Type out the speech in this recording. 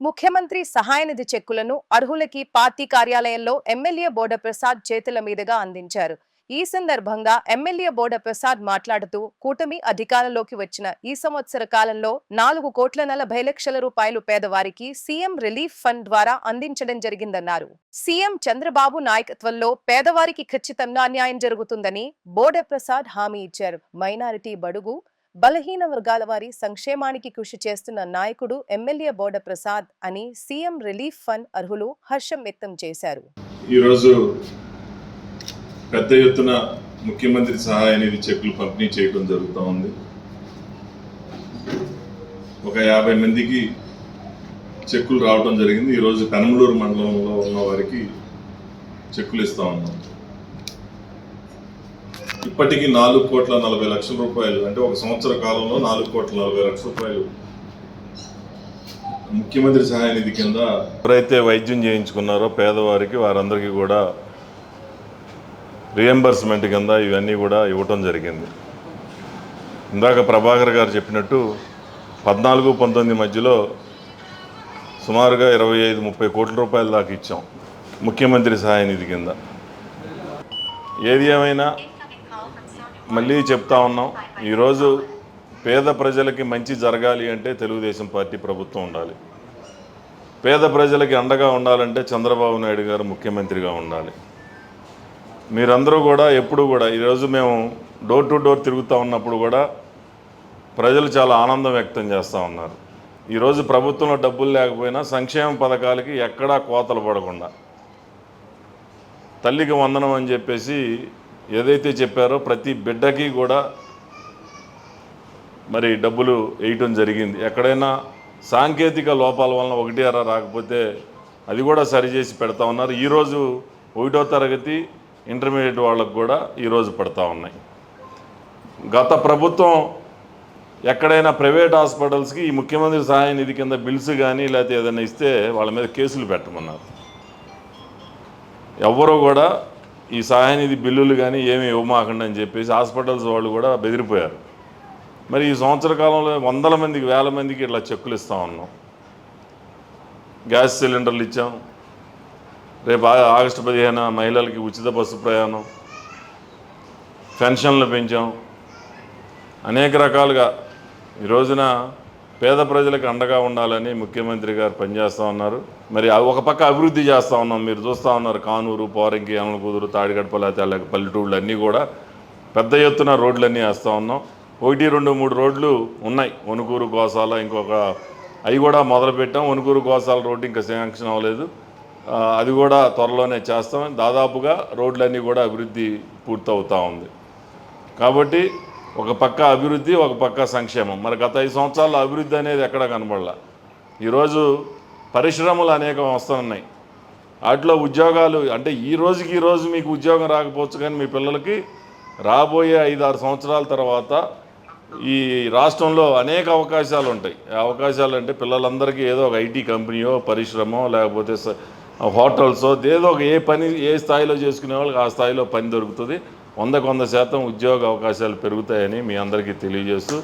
ముఖ్యమంత్రి సహాయ నిధి చెక్కులను అర్హులకి పార్టీ కార్యాలయంలో ఎమ్మెల్యే బోడ ప్రసాద్ చేతుల మీదుగా అందించారు. ఈ సందర్భంగా ఎమ్మెల్యే బోడ ప్రసాద్ మాట్లాడుతూ కూటమి అధికారంలోకి వచ్చిన ఈ సంవత్సర కాలంలో నాలుగు కోట్ల నలభై లక్షల రూపాయలు పేదవారికి సీఎం రిలీఫ్ ఫండ్ ద్వారా అందించడం జరిగిందన్నారు. సీఎం చంద్రబాబు నాయకత్వంలో పేదవారికి ఖచ్చితంగా న్యాయం జరుగుతుందని బోడ ప్రసాద్ హామీ ఇచ్చారు. మైనారిటీ బడుగు బలహీన వర్గాల వారి సంక్షేమానికి కృషి చేస్తున్న నాయకుడు ఎమ్మెల్యే బోడ ప్రసాద్ అని సీఎం రిలీఫ్ ఫండ్ అర్హులు హర్షం వ్యక్తం చేశారు. ఈరోజు పెద్ద ఎత్తున ముఖ్యమంత్రి సహాయ నిధి చెక్కులు పంపిణీ చేయడం జరుగుతూ ఉంది. ఒక యాభై మందికి చెక్కులు రావడం జరిగింది. ఈరోజు కనమలూరు మండలంలో ఉన్న వారికి చెక్కులు ఇస్తూ ఉన్నాం. ఇప్పటికీ నాలుగు కోట్ల నలభై లక్షల రూపాయలు అంటే ఒక సంవత్సర కాలంలో నాలుగు కోట్ల నలభై లక్షల రూపాయలు. ముఖ్యమంత్రి సహాయ నిధి కింద ఎవరైతే వైద్యం చేయించుకున్నారో పేదవారికి వారందరికీ కూడా రియంబర్స్మెంట్ కింద ఇవన్నీ కూడా ఇవ్వటం జరిగింది. ఇందాక ప్రభాకర్ గారు చెప్పినట్టు పద్నాలుగు పంతొమ్మిది మధ్యలో సుమారుగా ఇరవై ఐదు ముప్పై కోట్ల రూపాయల దాకా ఇచ్చాం ముఖ్యమంత్రి సహాయ నిధి కింద. ఏది ఏమైనా మళ్ళీ చెప్తా ఉన్నాం ఈరోజు పేద ప్రజలకి మంచి జరగాలి అంటే తెలుగుదేశం పార్టీ ప్రభుత్వం ఉండాలి. పేద ప్రజలకి అండగా ఉండాలంటే చంద్రబాబు నాయుడు గారు ముఖ్యమంత్రిగా ఉండాలి. మీరందరూ కూడా ఎప్పుడు కూడా ఈరోజు మేము డోర్ టు డోర్ తిరుగుతూ ఉన్నప్పుడు కూడా ప్రజలు చాలా ఆనందం వ్యక్తం చేస్తూ ఉన్నారు. ఈరోజు ప్రభుత్వంలో డబ్బులు లేకపోయినా సంక్షేమ పథకాలకి ఎక్కడా కోతలు పడకుండా. తల్లికి వందనం అని చెప్పేసి ఏదైతే చెప్పారో ప్రతి బిడ్డకి కూడా మరి డబ్బులు వేయటం జరిగింది. ఎక్కడైనా సాంకేతిక లోపాల వలన ఒకటి అర రాకపోతే అది కూడా సరిచేసి పెడతా ఉన్నారు. ఈరోజు ఒకటో తరగతి ఇంటర్మీడియట్ వాళ్ళకు కూడా ఈరోజు పడతా ఉన్నాయి. గత ప్రభుత్వం ఎక్కడైనా ప్రైవేట్ హాస్పిటల్స్కి ఈ ముఖ్యమంత్రి సహాయ నిధి కింద బిల్స్ కానీ లేకపోతే ఏదైనా ఇస్తే వాళ్ళ మీద కేసులు పెట్టమన్నారు. ఎవ్వరూ కూడా ఈ సహాయనిధి బిల్లులు కానీ ఏమి ఇవ్వమాకండి అని చెప్పేసి హాస్పిటల్స్ వాళ్ళు కూడా బెదిరిపోయారు. మరి ఈ సంవత్సర కాలంలో వందల మందికి వేల మందికి ఇట్లా చెక్కులు ఇస్తూ ఉన్నాం. గ్యాస్ సిలిండర్లు ఇచ్చాం. రేపు ఆగస్టు పదిహేను మహిళలకి ఉచిత బస్సు ప్రయాణం. పెన్షన్లు పెంచాం. అనేక రకాలుగా ఈ రోజున పేద ప్రజలకు అండగా ఉండాలని ముఖ్యమంత్రి గారు పనిచేస్తూ ఉన్నారు. మరి ఒక పక్క అభివృద్ధి చేస్తూ ఉన్నాం. మీరు చూస్తూ ఉన్నారు కానూరు పోరంకి అమలకుదురు తాడిగడప లేకపోతే పల్లెటూళ్ళు అన్నీ కూడా పెద్ద ఎత్తున రోడ్లన్నీ వేస్తూ ఉన్నాం. ఒకటి రెండు మూడు రోడ్లు ఉన్నాయి. వణుకూరు గోసాల ఇంకొక అవి కూడా మొదలుపెట్టాం. వణుకూరు గోసాల రోడ్డు ఇంకా శాంక్షన్ అవ్వలేదు. అది కూడా త్వరలోనే చేస్తాం. దాదాపుగా రోడ్లన్నీ కూడా అభివృద్ధి పూర్తవుతూ ఉంది. కాబట్టి ఒక పక్క అభివృద్ధి ఒక పక్క సంక్షేమం. మరి గత ఐదు సంవత్సరాల్లో అభివృద్ధి అనేది ఎక్కడ కనబడలా? ఈరోజు పరిశ్రమలు అనేకం వస్తున్నాయి. వాటిలో ఉద్యోగాలు అంటే ఈ రోజుకి ఈ రోజు మీకు ఉద్యోగం రాకపోవచ్చు కానీ మీ పిల్లలకి రాబోయే ఐదు ఆరు సంవత్సరాల తర్వాత ఈ రాష్ట్రంలో అనేక అవకాశాలు ఉంటాయి. అవకాశాలు అంటే పిల్లలందరికీ ఏదో ఒక ఐటీ కంపెనీయో పరిశ్రమో లేకపోతే హోటల్సో ఏదో ఒక ఏ పని ఏ స్థాయిలో చేసుకునే వాళ్ళకి ఆ స్థాయిలో పని దొరుకుతుంది. వందకు వంద శాతం ఉద్యోగ అవకాశాలు పెరుగుతాయని మీ అందరికీ తెలియజేస్తూ